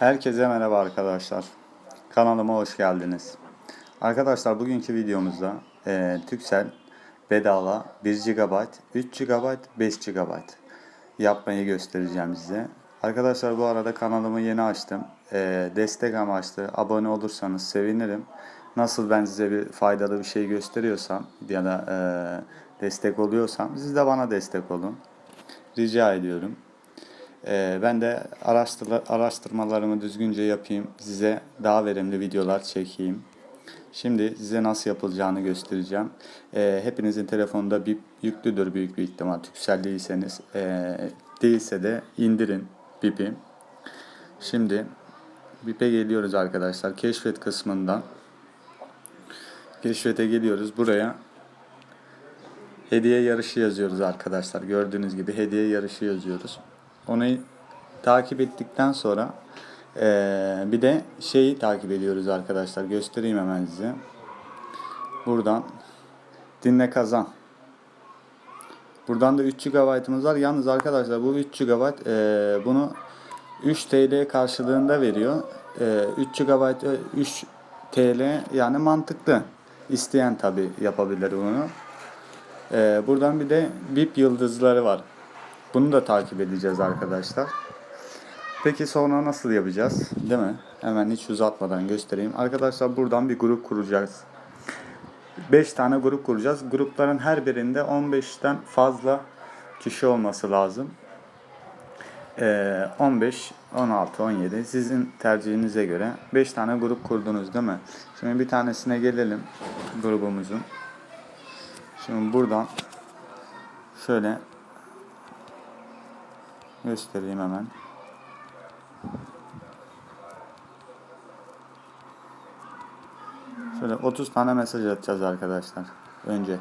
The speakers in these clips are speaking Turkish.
Herkese merhaba arkadaşlar. Kanalıma hoş geldiniz. Arkadaşlar bugünkü videomuzda e, Turkcell bedava 1 GB, 3 GB, 5 GB yapmayı göstereceğim size. Arkadaşlar bu arada kanalımı yeni açtım. E, destek amaçlı abone olursanız sevinirim. Nasıl ben size bir faydalı bir şey gösteriyorsam ya da e, destek oluyorsam siz de bana destek olun. Rica ediyorum. Ee, ben de araştır araştırmalarımı düzgünce yapayım. Size daha verimli videolar çekeyim. Şimdi size nasıl yapılacağını göstereceğim. Ee, hepinizin telefonunda bip yüklüdür büyük bir ihtimal. Türkcell değilseniz. Ee, değilse de indirin bipi. Şimdi bipe geliyoruz arkadaşlar. Keşfet kısmından. Keşfete geliyoruz. Buraya hediye yarışı yazıyoruz arkadaşlar. Gördüğünüz gibi hediye yarışı yazıyoruz. Onu takip ettikten sonra eee, bir de şeyi takip ediyoruz arkadaşlar. Göstereyim hemen size. Buradan dinle kazan. Buradan da 3 GB'ımız var. Yalnız arkadaşlar bu 3 GB eee, bunu 3 TL karşılığında veriyor. Eee 3 GB 3 TL yani mantıklı. İsteyen tabi yapabilir bunu. Ee, buradan bir de VIP yıldızları var. Bunu da takip edeceğiz arkadaşlar. Peki sonra nasıl yapacağız? Değil mi? Hemen hiç uzatmadan göstereyim. Arkadaşlar buradan bir grup kuracağız. 5 tane grup kuracağız. Grupların her birinde 15'ten fazla kişi olması lazım. Ee, 15, 16, 17 sizin tercihinize göre 5 tane grup kurdunuz değil mi? Şimdi bir tanesine gelelim grubumuzun. Şimdi buradan şöyle göstereyim hemen. Şöyle 30 tane mesaj atacağız arkadaşlar. Önce.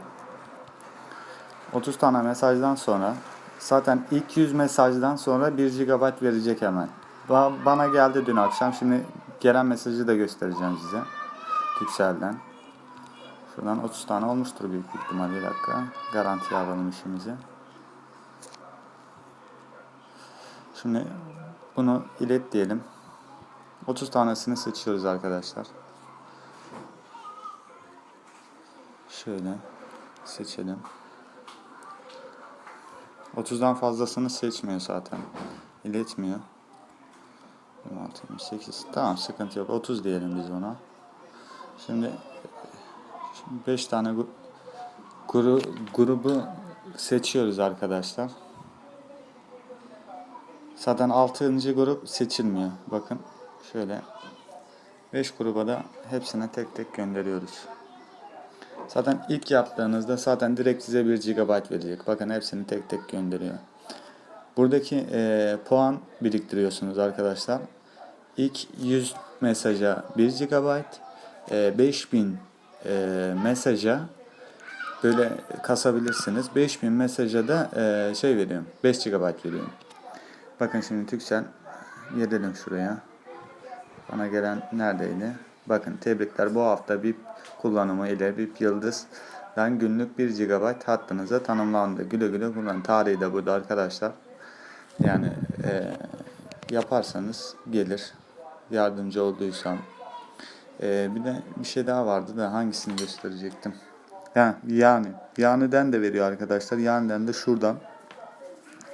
30 tane mesajdan sonra zaten ilk 100 mesajdan sonra 1 GB verecek hemen. Ba- Bana geldi dün akşam. Şimdi gelen mesajı da göstereceğim size. Turkcell'den. Şuradan 30 tane olmuştur büyük bir ihtimal. Bir dakika. Garantiye alalım işimizi. Şimdi bunu ilet diyelim. 30 tanesini seçiyoruz arkadaşlar. Şöyle seçelim. 30'dan fazlasını seçmiyor zaten. İletmiyor. 26, 28. Tamam sıkıntı yok. 30 diyelim biz ona. Şimdi 5 tane gru, grubu seçiyoruz arkadaşlar. Zaten 6. grup seçilmiyor. Bakın şöyle 5 gruba da hepsine tek tek gönderiyoruz. Zaten ilk yaptığınızda zaten direkt size 1 GB verecek. Bakın hepsini tek tek gönderiyor. Buradaki e, puan biriktiriyorsunuz arkadaşlar. İlk 100 mesaja 1 GB, e, 5000 e, mesaja böyle kasabilirsiniz. 5000 mesaja da e, şey veriyorum. 5 GB veriyorum. Bakın şimdi Türkcell gelelim şuraya. Bana gelen neredeydi? Bakın tebrikler bu hafta VIP kullanımı ile VIP Yıldız'dan günlük 1 GB hattınıza tanımlandı. Güle güle kullanın. Tarihi de burada arkadaşlar. Yani e, yaparsanız gelir. Yardımcı olduysam. E, bir de bir şey daha vardı da hangisini gösterecektim. Ha, yani. Yani'den de veriyor arkadaşlar. Yani'den de şuradan.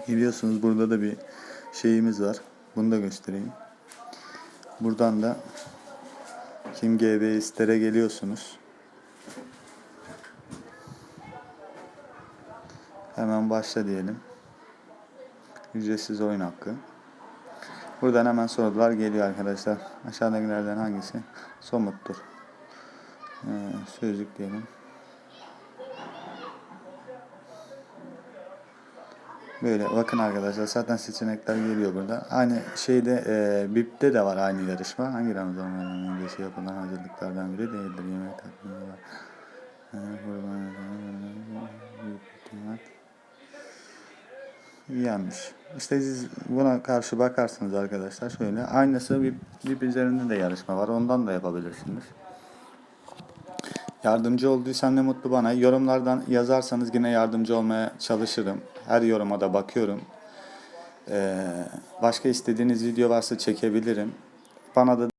Biliyorsunuz burada da bir şeyimiz var. Bunu da göstereyim. Buradan da Kim GB istere geliyorsunuz. Hemen başla diyelim. Ücretsiz oyun hakkı. Buradan hemen sorular geliyor arkadaşlar. Aşağıdakilerden hangisi somuttur? Ee, sözlük diyelim. Böyle bakın arkadaşlar zaten seçenekler geliyor burada. Aynı şeyde e, BIP'te de var aynı yarışma. Hangi Ramazan bayramı öncesi yapılan hazırlıklardan biri değildir. Yemek ihtimal. Yanlış. İşte siz buna karşı bakarsınız arkadaşlar şöyle. Aynısı BIP, BIP üzerinde de yarışma var. Ondan da yapabilirsiniz. Yardımcı olduysam ne mutlu bana. Yorumlardan yazarsanız yine yardımcı olmaya çalışırım. Her yoruma da bakıyorum. Ee, başka istediğiniz video varsa çekebilirim. bana da